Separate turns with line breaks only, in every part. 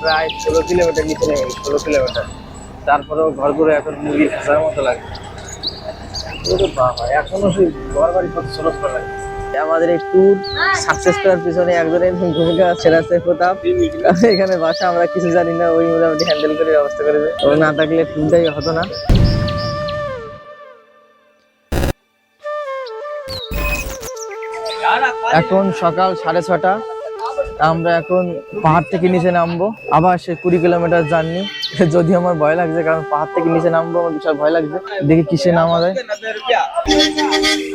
প্রায় ষোলো কিলোমিটার নিচে নেমে গেছি, ষোলো কিলোমিটার। তারপরেও ঘরগুলো এখন মুরগির খাঁচার মতো লাগে। এখনও সেই ঘর বাড়ি কত ছোট লাগে। আমাদের এই ট্যুর সাকসেস করার পিছনে একজনের ভূমিকা সেরা সে প্রতাপ। এখানে বাসা আমরা কিছু জানি না ওই মোটামুটি হ্যান্ডেল করে ব্যবস্থা করে দেয় ও না থাকলে ট্যুরটাই হতো না। এখন সকাল সাড়ে ছটা। আমরা এখন পাহাড় থেকে নিচে নামবো। আবার সে কুড়ি কিলোমিটার জার্নি। যদি আমার ভয় লাগছে কারণ পাহাড় থেকে নিচে নামবো আমার বিশাল ভয় লাগছে। দেখি কিসে নামা যায়।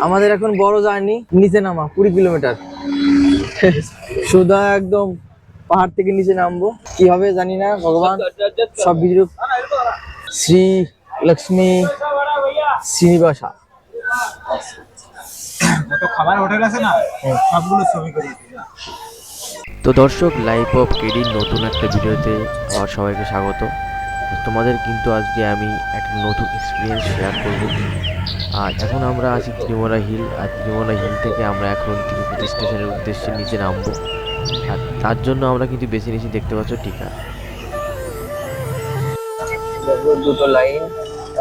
আমাদের এখন বড় জার্নি নিচে নামা কুড়ি কিলোমিটার। সুদা একদম পাহাড় থেকে নিচে নামবো। কি হবে জানি না ভগবান সব ভিডিও শ্রী লক্ষ্মী শ্রীনিবাসা।
খাবার হোটেল আছে না? সবগুলো ছবি করে
তো দর্শক লাইফ অফ কেডির নতুন একটা ভিডিওতে আমার সবাইকে স্বাগত। তোমাদের কিন্তু আজকে আমি একটা নতুন এক্সপিরিয়েন্স শেয়ার করব। আর এখন আমরা আছি ত্রিমোনা হিল আর ত্রিমোনা হিল থেকে আমরা এখন তিরুপতি স্টেশনের উদ্দেশ্যে নিচে নামবো। আর তার জন্য আমরা কিন্তু বেছে নিয়েছি দেখতে পাচ্ছ টিকা
দুটো লাইন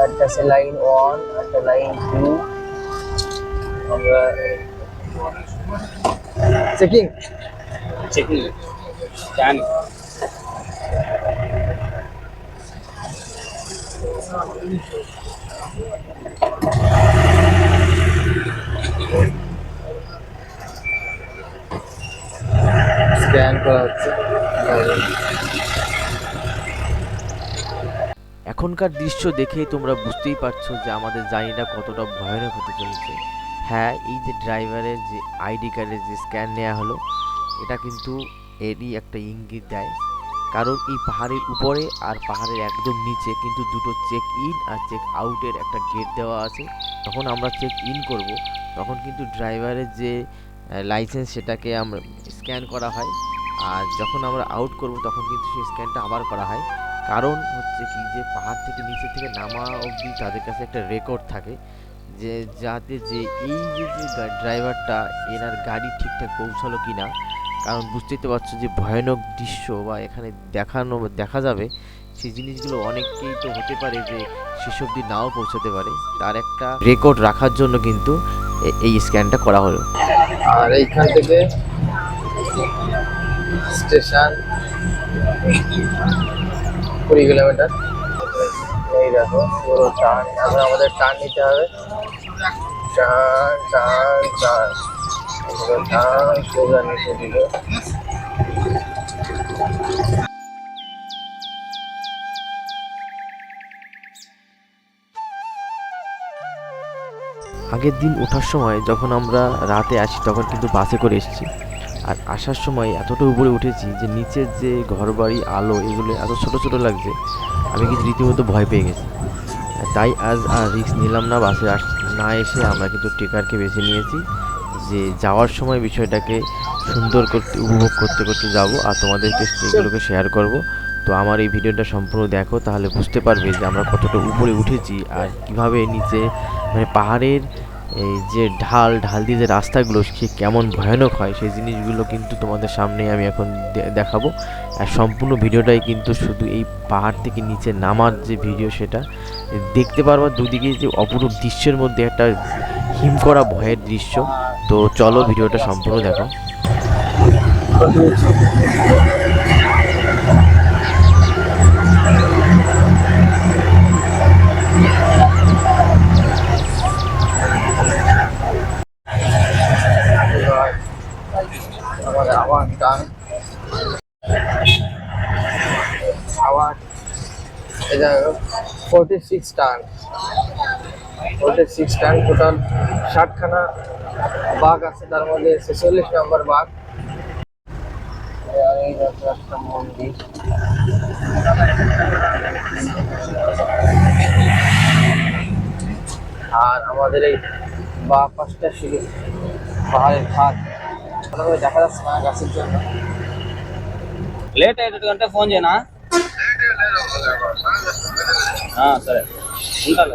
একটা আছে লাইন ওয়ান একটা লাইন টু আমরা চেকিং
চেকিং জানি
স্ক্যান করা হচ্ছে
এখনকার দৃশ্য দেখেই তোমরা বুঝতেই পারছ যে আমাদের জার্নিটা কতটা ভয়ানক হতে চলেছে। হ্যাঁ এই যে ড্রাইভারের যে আইডি কার্ডের যে স্ক্যান নেওয়া হলো এটা কিন্তু এরই একটা ইঙ্গিত দেয়। কারণ এই পাহাড়ের উপরে আর পাহাড়ের একদম নিচে কিন্তু দুটো চেক ইন আর চেক আউটের একটা গেট দেওয়া আছে। তখন আমরা চেক ইন করব, তখন কিন্তু ড্রাইভারের যে লাইসেন্স সেটাকে আমরা স্ক্যান করা হয়। আর যখন আমরা আউট করব, তখন কিন্তু সেই স্ক্যানটা আবার করা হয়। কারণ হচ্ছে কি যে, পাহাড় থেকে নিচে থেকে নামা অবধি তাদের কাছে একটা রেকর্ড থাকে যে, যাতে যে এই যে ড্রাইভারটা এনার গাড়ি ঠিকঠাক পৌঁছালো কি না কারণ বুঝতেই তো পারছ যে ভয়ানক দৃশ্য বা এখানে দেখানো, দেখা যাবে, সেই জিনিসগুলো অনেককেই তো হতে পারে যে শেষ অবধি নাও পৌঁছাতে পারে। তার একটা রেকর্ড রাখার জন্য কিন্তু এই স্ক্যানটা করা হলো।
আর এইখান থেকে স্টেশন কুড়ি কিলোমিটার। এই দেখো, পুরো টান। আমাদের টান নিতে হবে। টান টান টান।
আগের দিন ওঠার সময় যখন আমরা রাতে আসি, তখন কিন্তু বাসে করে এসেছি। আর আসার সময় এতটা উপরে উঠেছি যে নিচের যে ঘরবাড়ি, আলো, এগুলো এত ছোট ছোট লাগছে, আমি কিন্তু রীতিমতো ভয় পেয়ে গেছি। তাই আজ আর রিস্ক নিলাম না, বাসে আস, না এসে আমরা কিন্তু টেকারকে বেছে নিয়েছি। যে যাওয়ার সময় বিষয়টাকে সুন্দর করতে, উপভোগ করতে করতে যাব আর তোমাদেরকে সেগুলোকে শেয়ার করব। তো আমার এই ভিডিওটা সম্পূর্ণ দেখো, তাহলে বুঝতে পারবে যে আমরা কতটা উপরে উঠেছি আর কীভাবে নিচে মানে পাহাড়ের এই যে ঢাল ঢাল দিয়ে যে রাস্তাগুলো, সে কেমন ভয়ানক হয়, সেই জিনিসগুলো কিন্তু তোমাদের সামনে আমি এখন দেখাবো। আর সম্পূর্ণ ভিডিওটাই কিন্তু শুধু এই পাহাড় থেকে নিচে নামার যে ভিডিও সেটা, দেখতে পারবা দুদিকে যে অপরূপ দৃশ্যের মধ্যে একটা হিম করা ভয়ের দৃশ্য। তো চলো ভিডিওটা সম্পূর্ণ দেখো।
আবার এটা ফোরটি সিক্স টান ফোরটি সিক্স টান টোটাল ষাটখানা বাঘ আছে তার মধ্যে ছেচল্লিশ নম্বর বাঘ। আর আমাদের এই বা পাশটা শুধু পাহাড়ের খাত ভালোভাবে দেখা যাচ্ছে না গাছের জন্য।
ಲೇಟ್ ಆಯ್ತು ಗಂಟೆ ಫೋನ್ ಜೇನಾ ಹಾಂ ಸರಿ ಉಂಟಲ್ಲ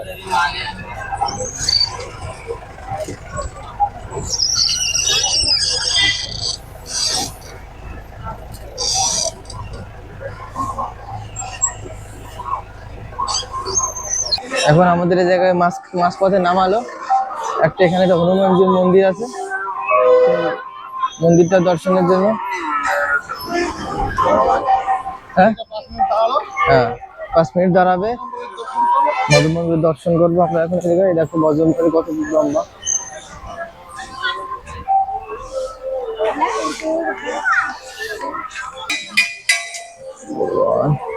এখন আমাদের এই জায়গায় মাছ মাছ পথে নামালো। একটা এখানে একটা হনুমানজির মন্দির আছে। মন্দিরটা দর্শনের জন্য। হ্যাঁ? হ্যাঁ পাঁচ মিনিট দাঁড়াবে। মধু মন্দির দর্শন করব আমরা এখন এই জায়গায় দেখো বজন করে কত লম্বা। ভগবান।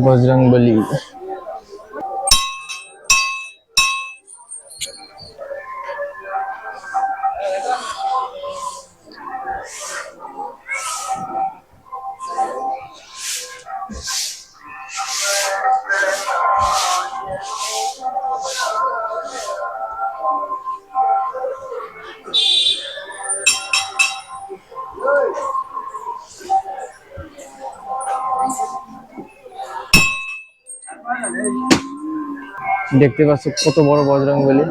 বজরং বলি দেখতে পাচ্ছ কত বড় বজরং বলি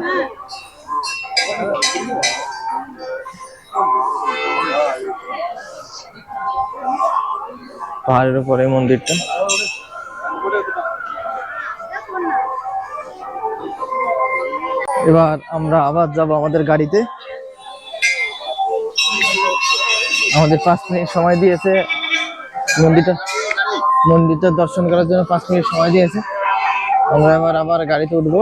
পাহাড়ের উপরে মন্দিরটা। এবার আমরা আবার যাব আমাদের গাড়িতে। আমাদের পাঁচ মিনিট সময় দিয়েছে মন্দিরটা মন্দিরটা দর্শন করার জন্য পাঁচ মিনিট সময় দিয়েছে। আমরা এবার আবার গাড়িতে উঠবো।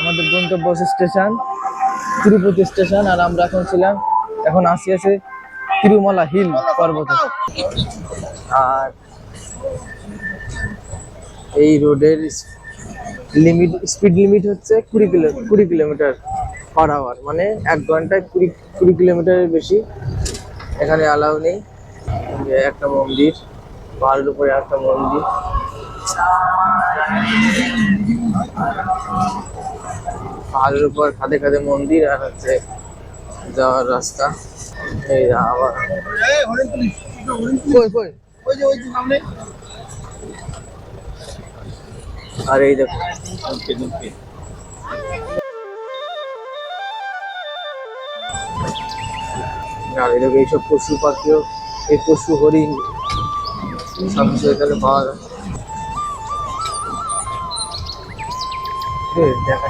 আমাদের গন্তব্য স্টেশন, তিরুপতি স্টেশন, আর আমরা এখন ছিলাম, এখন আসি আছে তিরুমালা হিল পর্বতে। আর এই রোডের লিমিট স্পিড লিমিট হচ্ছে কুড়ি কিলো, কুড়ি কিলোমিটার পার আওয়ার মানে এক ঘন্টায় কুড়ি কুড়ি কিলোমিটারের বেশি। এখানে অ্যালাউ নেই। একটা মন্দির, পাহাড়ের উপরে একটা মন্দির। পাহাড়ের উপর খাদে খাদে মন্দির আর হচ্ছে যাওয়ার রাস্তা। এই আবার। আর এই দেখো আর এই দেখো এইসব পশু পাখিও এই পশু হরিণ সব কিছু এখানে পাওয়া যায়। দেখা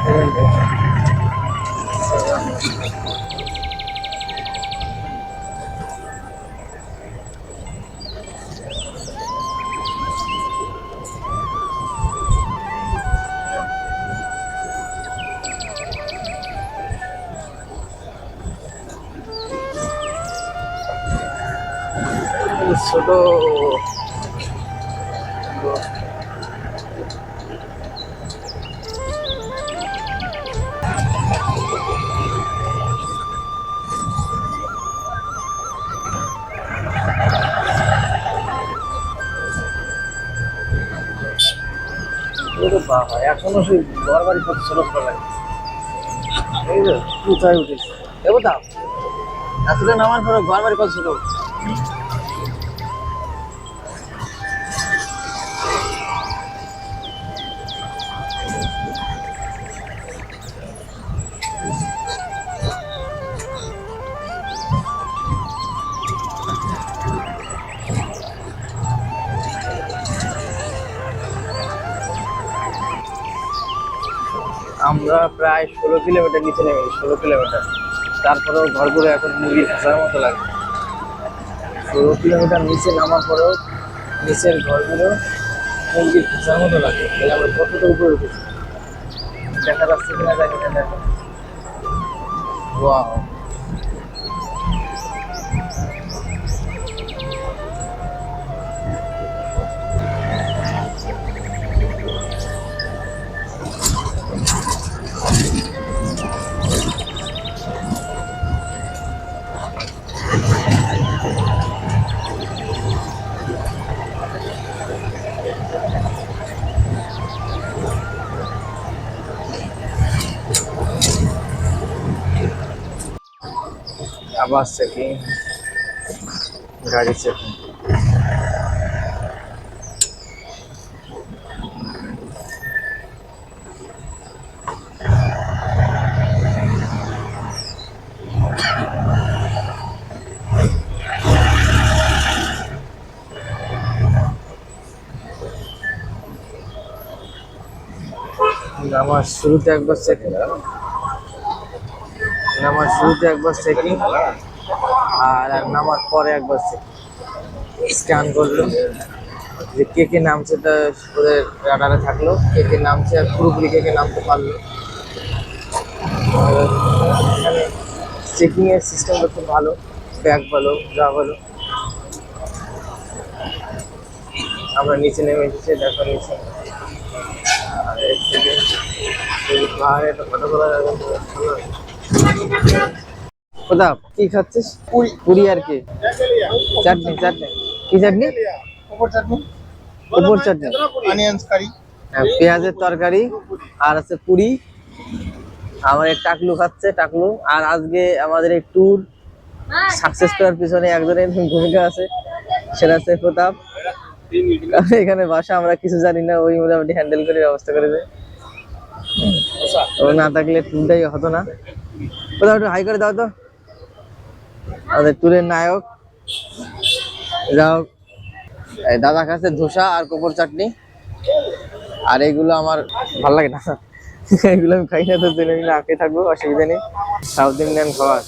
ছোট। এখনও সেই ঘর বাড়ি ছোট ছোট লাগে এই যে, কোথায় উঠেছে? দেবো দাও আসলে নামার পরে ঘর বাড়ি কত ছোট। আমরা প্রায় ষোলো কিলোমিটার নিচে নেমে ষোলো কিলোমিটার। তারপরেও ঘর ঘুরে এখন মুরগি খাঁচার মতো লাগে। ষোলো কিলোমিটার নিচে নামার পরেও নিচের ঘরগুলো মুরগির খাঁচার মতো লাগে তাহলে আমরা কতটা উপরে উঠেছি। দেখা যাচ্ছে কিনা জানি না দেখো। ওয়াও आवाज़ चेकिंग गाड़ी चेकिंग আমার শুরুতে একবার চেক নামার শুরুতে একবার চেকিং আর নামার পরে একবার স্ক্যান করল যে কে কে নামছে তা ওদের রাডারে থাকল। কে কে নামছে আর পুরোপুরি কে কে নামতে পারল। এখানে চেকিং এর সিস্টেমটা খুব ভালো। ব্যাগ ভালো, যা ভালো। আমরা নিচে নেমে এসেছি, দেখো নিচে। আর এর থেকে পাহাড়ে একটা ফটো তোলা যাবে। প্রতাপ কি খাচ্ছিস? পুরি। পুরি আর কি? চাটনি চাটনি। কি চাটনি? উপর চাটনি। উপর চাটনি।
অনিয়ন্স কারি
হ্যাঁ, পেঁয়াজের তরকারি আর আছে পুরি। আমার এক টাকলু খাচ্ছে টাকলু। আর আজকে আমাদের এই ট্যুর সাকসেস করার পিছনে একজনের ভূমিকা আছে সেটা হচ্ছে প্রতাপ। এখানে বাসা আমরা কিছু জানি না ওই মোটামুটি হ্যান্ডেল করে ব্যবস্থা করে দেয়। ও না থাকলে ট্যুরটাই হতো না। প্রতাপ একটু হাই করে দাও তো। আমাদের ট্যুরের নায়ক। যাও দাদা কাছে ধোসা আর কোপর চাটনি। আর এগুলো আমার ভালো লাগে না। এগুলো আমি খাই না তো জেনে নিলে আঁকে থাকব, অসুবিধা নেই। সাউথ ইন্ডিয়ান খাবার।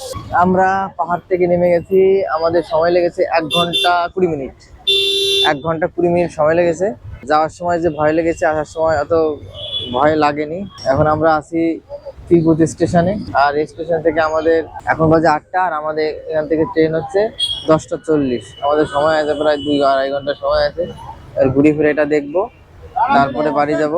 আমরা পাহাড় থেকে নেমে গেছি। আমাদের সময় লেগেছে এক ঘণ্টা কুড়ি মিনিট। এক ঘণ্টা কুড়ি মিনিট সময় লেগেছে। যাওয়ার সময় যে ভয় লেগেছে, আসার সময় অত ভয় লাগেনি। এখন আমরা আসি তিরুপতি স্টেশনে, আর এই স্টেশন থেকে আমাদের এখন বাজে আটটা, আর আমাদের এখান থেকে ট্রেন হচ্ছে দশটা চল্লিশ। আমাদের সময় আছে প্রায় দুই আড়াই ঘণ্টা সময় আছে। আর ঘুরে ফিরে এটা দেখব, তারপরে বাড়ি যাব।